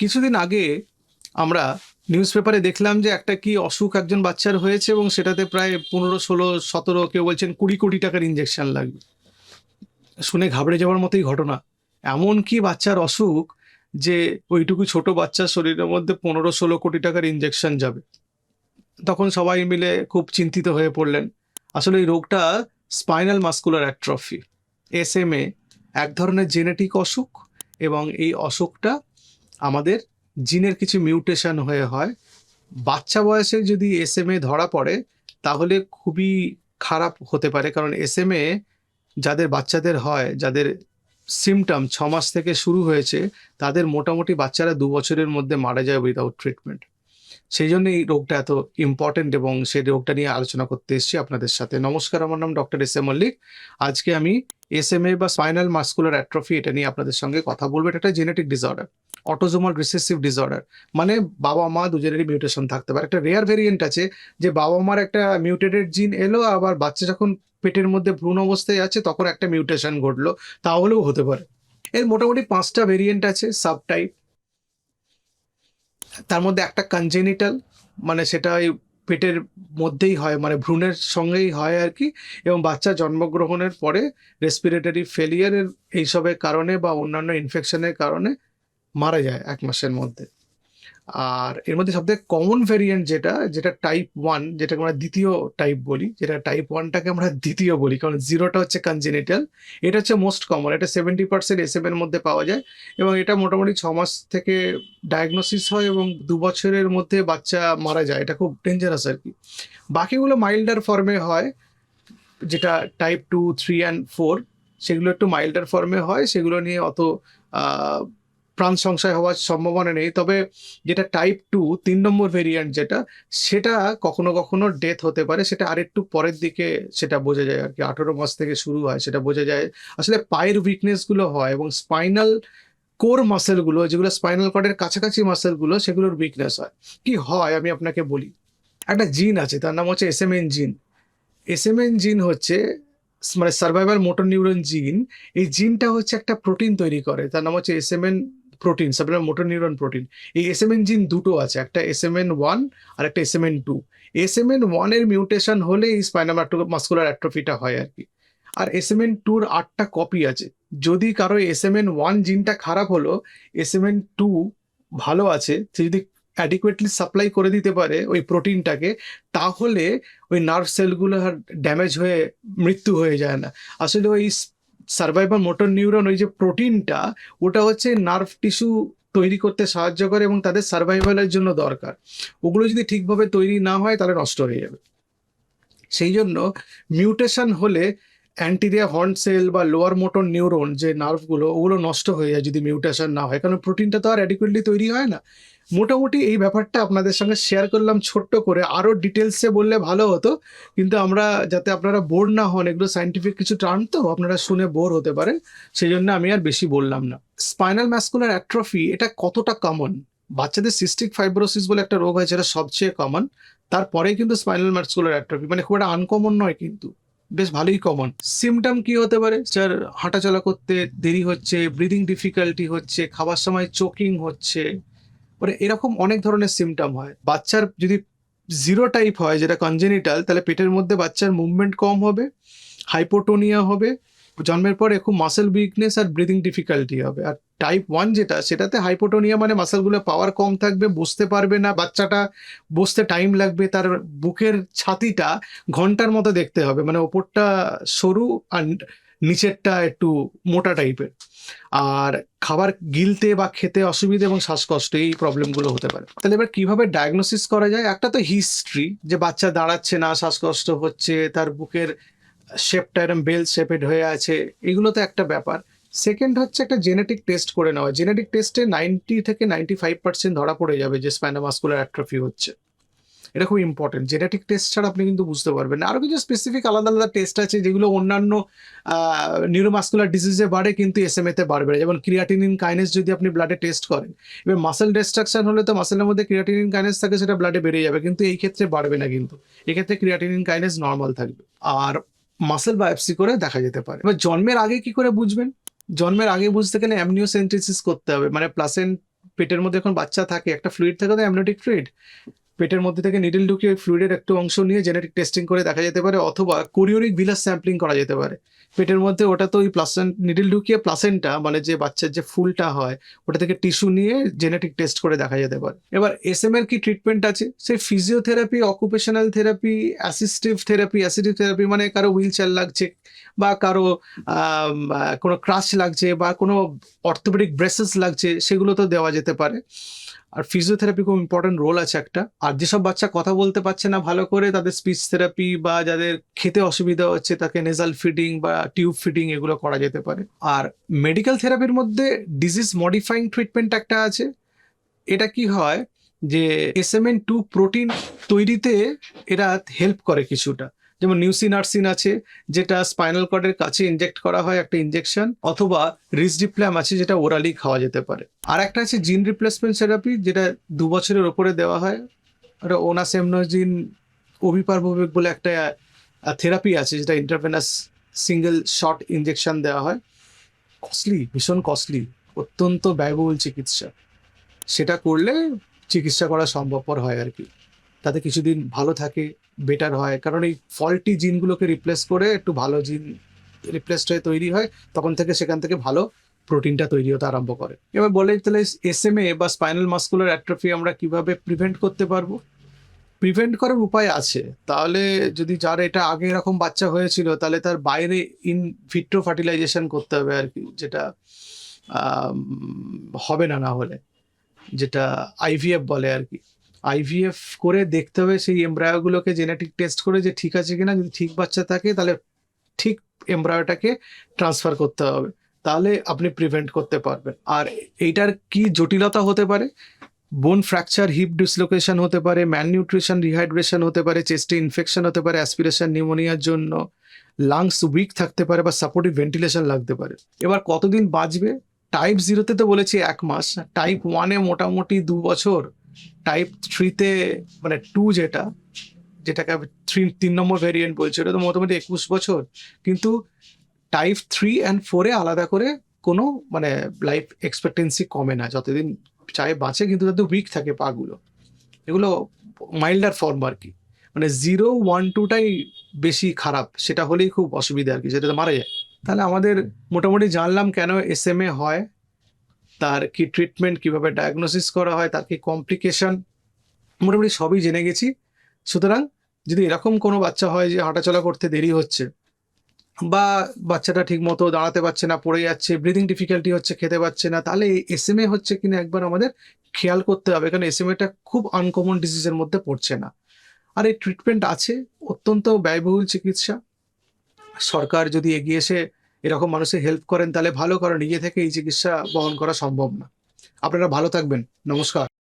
কিছুদিন আগে আমরা নিউজ পেপারে দেখলাম যে একটা কি অসুখ একজন বাচ্চার হয়েছে এবং সেটাতে প্রায় পনেরো, ষোলো, সতেরো, কেউ বলছেন কুড়ি কোটি টাকার ইঞ্জেকশন লাগবে। শুনে ঘাবড়ে যাওয়ার মতোই ঘটনা। এমন কি বাচ্চার অসুখ যে ওইটুকু ছোট বাচ্চার শরীরের মধ্যে পনেরো, ষোলো কোটি টাকার ইঞ্জেকশন যাবে? তখন সবাই মিলে খুব চিন্তিত হয়ে পড়লেন। আসলে এই রোগটা spinal muscular atrophy S M A এক ধরনের জেনেটিক অসুখ এবং এই অসুখটা আমাদের জিনের কিছু মিউটেশন হয়ে হয়। বাচ্চা বয়সে যদি এস এম এ ধরা পড়ে, তাহলে খুবই খারাপ হতে পারে। কারণ এস এম এ যাদের বাচ্চাদের হয়, যাদের সিমটম ছ মাস থেকে শুরু হয়েছে, তাদের মোটামুটি বাচ্চারা দু বছরের মধ্যে মারা যায় উইদাউট ট্রিটমেন্ট সেই জন্য এই রোগটা এত ইম্পর্টেন্ট এবং সেই রোগটা নিয়ে আলোচনা করতে এসেছি আপনাদের সাথে। নমস্কার, আমার নাম ডক্টর এস এ মল্লিক। আজকে আমি এস এম এ বা স্পাইনাল মাস্কুলার অ্যাট্রফি এটা নিয়ে আপনাদের সঙ্গে কথা বলব। এটা একটা genetic disorder autosomal recessive disorder মানে বাবা মা দুজনেরই মিউটেশন থাকতে পারে। একটা রেয়ার ভেরিয়েন্ট আছে যে বাবা মার একটা মিউটেটেড জিন এলো, আবার বাচ্চা যখন পেটের মধ্যে ভ্রূণ অবস্থায় আছে, তখন একটা মিউটেশন ঘটলো, তাহলেও হতে পারে। এর মোটামুটি পাঁচটা ভেরিয়েন্ট আছে সাব টাইপ তার মধ্যে একটা কনজেনিটাল মানে সেটা ওই পেটের মধ্যেই হয় মানে ভ্রূণের সঙ্গেই হয় আর কি, এবং বাচ্চা জন্মগ্রহণের পরে রেসপিরেটরি ফেলিয়ারের এইসবের কারণে বা অন্যান্য ইনফেকশনের কারণে মারা যায় এক মাসের মধ্যে। আর এর মধ্যে সবথেকে কমন ভেরিয়েন্ট যেটা যেটা টাইপ ওয়ান যেটাকে আমরা দ্বিতীয় টাইপ বলি, যেটা টাইপ ওয়ানটাকে আমরা দ্বিতীয় বলি, কারণ জিরোটা হচ্ছে কনজেনিটাল এটা হচ্ছে মোস্ট কমন এটা সেভেন্টি পার্সেন্ট এস এর মধ্যে পাওয়া যায় এবং এটা মোটামুটি ছ মাস থেকে ডায়াগনোসিস হয় এবং দু বছরের মধ্যে বাচ্চা মারা যায়, এটা খুব ডেঞ্জারাস আর কি। বাকিগুলো মাইল্ডার ফর্মে হয়, যেটা type two three and four সেগুলো একটু মাইল্ডার ফর্মে হয়, সেগুলো নিয়ে অত প্রাণ সংশয় হওয়ার সম্ভাবনা নেই। তবে যেটা টাইপ টু তিন নম্বর ভেরিয়েন্ট যেটা, সেটা কখনো কখনো ডেথ হতে পারে। সেটা আরেকটু পরের দিকে সেটা বোঝা যায় আর কি আঠেরো মাস থেকে শুরু হয়, সেটা বোঝা যায়। আসলে পায়ের উইকনেসগুলো হয় এবং স্পাইনাল কোর মাসেলগুলো যেগুলো স্পাইনাল কর্ডের কাছাকাছি মাসেলগুলো সেগুলোর উইকনেস হয়। কি হয়? আমি আপনাকে বলি। একটা জিন আছে, তার নাম হচ্ছে এসএমএন জিন এসএমএন জিন হচ্ছে মানে সার্ভাইভাল মোটর নিউরন জিন এই জিনটা হচ্ছে একটা প্রোটিন তৈরি করে। তার নাম হচ্ছে SMN protein survival motor neuron protein এই এসএমএন জিন দুটো আছে, একটা এসএমএন ওয়ান আর একটা এসএমএন টু এসএমএন ওয়ানের মিউটেশন হলে এই মাস্কুলার অ্যাট্রফিটা হয় আর কি। আর এসএমএন টুর আটটা কপি আছে। যদি কারও এসএমএন ওয়ান জিনটা খারাপ হলো এসএমএন টু ভালো আছে, সে যদি অ্যাডিকুয়েটলি সাপ্লাই করে দিতে পারে ওই প্রোটিনটাকে তাহলে ওই নার্ভ সেলগুলো আর ড্যামেজ হয়ে, মৃত্যু হয়ে যায় না। আসলে ওই সার্ভাইভাল মোটর নিউরন ওই যে প্রোটিনটা ওটা হচ্ছে নার্ভ টিস্যু তৈরি করতে সাহায্য করে এবং তাদের সার্ভাইভালের জন্য দরকার। ওগুলো যদি ঠিকভাবে তৈরি না হয় তাহলে নষ্ট হয়ে যাবে। সেই জন্য মিউটেশন হলে অ্যান্টিরিয়া হর্ন সেল বা লোয়ার মোটর নিউরন যে নার্ভগুলো ওগুলো নষ্ট হয়ে যায় যদি মিউটেশন না হয়। কারণ প্রোটিনটা তো আর অ্যাডিকুয়েটলি তৈরি হয় না। মোটামুটি এই ব্যাপারটা আপনাদের সঙ্গে শেয়ার করলাম ছোট্ট করে। আরও ডিটেলসে বললে ভালো হতো। কিন্তু আমরা যাতে আপনারা বোর না হন, এগুলো সাইন্টিফিক কিছু টার্ম তো, আপনারা শুনে বোর হতে পারেন। সেই জন্য আমি আর বেশি বললাম না। স্পাইনাল ম্যাসকুলার অ্যাট্রফি এটা কতটা কমন বাচ্চাদের সিস্টিক ফাইব্রোসিস বলে একটা রোগ হয়, যেটা সবচেয়ে কমন তারপরেই কিন্তু স্পাইনাল ম্যাসকুলার অ্যাট্রফি মানে খুব একটা আনকমন নয় কিন্তু। বেশ ভালোই কমন সিমটম কি হতে পারে? যার হাঁটাচলা করতে দেরি হচ্ছে ব্রিদিং ডিফিকাল্টি হচ্ছে, খাবার সময় চোকিং হচ্ছে মানে এরকম অনেক ধরনের সিমটম হয়। বাচ্চার যদি জিরো টাইপ হয়, যেটা কনজেনিটাল তাহলে পেটের মধ্যে বাচ্চার মুভমেন্ট কম হবে হাইপোটোনিয়া হবে, জন্মের পরে খুব মাসেল উইকনেস আর ব্রিদিং ডিফিকাল্টি হবে। আর টাইপ ওয়ান যেটা, সেটাতে হাইপোটোনিয়া মানে মাসেলগুলো পাওয়ার কম থাকবে, বসতে পারবে না, বাচ্চাটা বসতে টাইম লাগবে, তার বুকের ছাতিটা ঘণ্টার মতো দেখতে হবে মানে ওপরটা সরু আর নিচেরটা একটু মোটা টাইপের আর খাবার গিলতে বা খেতে অসুবিধা এবং শ্বাসকষ্ট, এই প্রবলেমগুলো হতে পারে। তাহলে এবার কীভাবে ডায়াগনোসিস করা যায়? একটা তো হিস্ট্রি যে বাচ্চা দাঁড়াচ্ছে না, শ্বাসকষ্ট হচ্ছে, তার বুকের শেপটা এরম বেল শেপেড হয়ে আছে এগুলো তো একটা ব্যাপার। সেকেন্ড হচ্ছে একটা জেনেটিক টেস্ট করে নেওয়া। জেনেটিক টেস্টে নাইনটি থেকে নাইনটি ফাইভ পার্সেন্ট ধরা পড়ে যাবে যে স্পাইনামাস্কুলার অ্যাট্রফি হচ্ছে। এটা খুব ইম্পর্টেন্ট জেনেটিক টেস্ট ছাড়া আপনি কিন্তু বুঝতে পারবেন না। আরও কিছু স্পেসিফিক আলাদা আলাদা টেস্ট আছে যেগুলো অন্যান্য নিউরোমাস্কুলার ডিজিজে বাড়ে কিন্তু এস এম এতে বাড়বে যেমন ক্রিয়াটিনিন কাইনেস যদি আপনি ব্লাডে টেস্ট করেন, এবার মাসেল ডিস্ট্রাকশন হলে তো মাসেলের মধ্যে ক্রিয়াটিনিন কাইনেস থাকে, সেটা ব্লাডে বেড়ে যাবে। কিন্তু এই ক্ষেত্রে বাড়বে না কিন্তু। এক্ষেত্রে ক্রিয়াটিনিন কাইনেস নর্মাল থাকবে। আর মাসেল বায়োপসি করে দেখা যেতে পারে। এবার জন্মের আগে কি করে বুঝবেন? জন্মের আগে বুঝতে গেলে অ্যামনিওসেন্ট্রিসিস করতে হবে। মানে প্লাসেন্ট পেটের মধ্যে এখন বাচ্চা থাকে, একটা ফ্লুইড থাকে তো অ্যামনোটিক ফ্লুইড পেটের মধ্যে থেকে নিডল ঢুকিয়ে ফ্লুইডের একটু অংশ নিয়ে জেনেটিক টেস্টিং করে দেখা যেতে পারে, অথবা কোরিওরিক ভিলাস স্যাম্পলিং করা যেতে পারে। পেটের মধ্যে ওটা তো ওই প্লাসেন্ট নিডল ঢুকিয়ে প্লাসেন্টা মানে যে বাচ্চার যে ফুলটা হয়, ওটা থেকে টিস্যু নিয়ে জেনেটিক টেস্ট করে দেখা যেতে পারে। এবার এস এম এর কি ট্রিটমেন্ট আছে? সেই physiotherapy occupational therapy assistive therapy assistive therapy মানে কারও হুইল চেয়ার লাগছে বা কারও কোনো ক্রাশ লাগছে বা কোনো অর্থোপেডিক ব্রেসেস লাগছে, সেগুলো তো দেওয়া যেতে পারে। আর ফিজিওথেরাপি খুব ইম্পর্টেন্ট রোল আছে একটা। আর যেসব বাচ্চা কথা বলতে পারছে না ভালো করে, তাদের স্পিচ থেরাপি বা যাদের খেতে অসুবিধা হচ্ছে, তাকে নেজাল ফিডিং বা টিউব ফিডিং এগুলো করা যেতে পারে। আর মেডিকেল থেরাপির মধ্যে ডিজিজ মডিফাইং ট্রিটমেন্ট একটা আছে। এটা কি হয় যে S M N two protein তৈরিতে এরা হেল্প করে কিছুটা। যেমন নিউসিনার্সিন আছে, যেটা স্পাইনাল কর্ডের কাছে ইনজেক্ট করা হয় একটা ইনজেকশন অথবা রিসডিপ্ল্যাম আছে যেটা ওরালি খাওয়া যেতে পারে। আর একটা আছে জিন রিপ্লেসমেন্ট থেরাপি যেটা দু বছরের ওপরে দেওয়া হয়। ওনাসেমনোজিন অভিপারভবিক বলে একটা থেরাপি আছে, যেটা ইন্টারভেনাস সিঙ্গেল শর্ট ইনজেকশন দেওয়া হয়। কস্টলি ভীষণ কস্টলি অত্যন্ত ব্যয়বহুল চিকিৎসা। সেটা করলে চিকিৎসা করা সম্ভবপর হয় আর কি। তাতে কিছুদিন ভালো থাকে বেটার হয়। কারণ এই ফল্টি জিনগুলোকে রিপ্লেস করে একটু ভালো জিন রিপ্লেসড হয়ে তৈরি হয়, তখন থেকে সেখান থেকে ভালো প্রোটিনটা তৈরি হতে আরম্ভ করে। এবার বলে তাহলে এস এম এ বা স্পাইনাল মাস্কুলার অ্যাট্রফি আমরা কীভাবে প্রিভেন্ট করতে পারব? প্রিভেন্ট করার উপায় আছে। তাহলে যদি যার এটা আগে এরকম বাচ্চা হয়েছিল, তাহলে তার বাইরে ইন ভিট্রো ফার্টিলাইজেশন করতে হবে আর কি, যেটা হবে না না হলে, যেটা আইভিএফ বলে আর কি। আইভিএফ করে দেখতে হবে সেই এমব্রায়োগুলোকে জেনেটিক টেস্ট করে যে ঠিক আছে কিনা। যদি ঠিক বাচ্চা থাকে, তাহলে ঠিক এমব্রায়োটাকে ট্রান্সফার করতে হবে। তাহলে আপনি প্রিভেন্ট করতে পারবেন। আর এইটার কি জটিলতা হতে পারে? বোন ফ্র্যাকচার হিপ ডিসলোকেশন হতে পারে ম্যাল নিউট্রিশন রিহাইড্রেশন হতে পারে চেস্টে ইনফেকশন হতে পারে অ্যাসপিরেশন নিউমোনিয়ার জন্য। লাংস উইক থাকতে পারে বা সাপোর্টিভ ভেন্টিলেশন লাগতে পারে। এবার কতদিন বাঁচবে? টাইপ জিরোতে তো বলেছি এক মাস। টাইপ ওয়ানে মোটামুটি দু বছর। টাইপ থ্রিতে মানে টু যেটা, যেটাকে থ্রি তিন নম্বর ভেরিয়েন্ট বলছে, ওটা তো মোটামুটি একুশ বছর। কিন্তু টাইপ থ্রি অ্যান্ড ফোরে আলাদা করে কোনো মানে লাইফ এক্সপেক্টেন্সি কমে না। যতদিন চায় বাঁচে, কিন্তু তাদের উইক থাকে পাগুলো। এগুলো মাইল্ডার ফর্ম আর কি। মানে জিরো ওয়ান টুটাই বেশি খারাপ। সেটা হলেই খুব অসুবিধা আর কি যেটা মারা যায়। তাহলে আমাদের মোটামুটি জানলাম কেন এস এম এ হয়। তার কি ট্রিটমেন্ট কীভাবে ডায়াগনোসিস করা হয়, তার কি কমপ্লিকেশন মোটামুটি সবই জেনে গেছি। সুতরাং যদি এরকম কোনো বাচ্চা হয় যে হাঁটাচলা করতে দেরি হচ্ছে বা বাচ্চাটা ঠিক মতো দাঁড়াতে পারছে না, পড়ে যাচ্ছে ব্রিদিং ডিফিকাল্টি হচ্ছে, খেতে পারছে না, তাহলে এস এম এ হচ্ছে কিনা একবার আমাদের খেয়াল করতে হবে, কারণ এস এম এটা খুব আনকমন ডিজিজের মধ্যে পড়ছে না। আর এই ট্রিটমেন্ট আছে, অত্যন্ত ব্যয়বহুল চিকিৎসা। সরকার যদি এগিয়ে এসে এরকম মানুষের হেল্প করেন, তাহলে ভালো, কারণ নিজে থেকে এই চিকিৎসা বহন করা সম্ভব না। আপনারা ভালো থাকবেন। নমস্কার।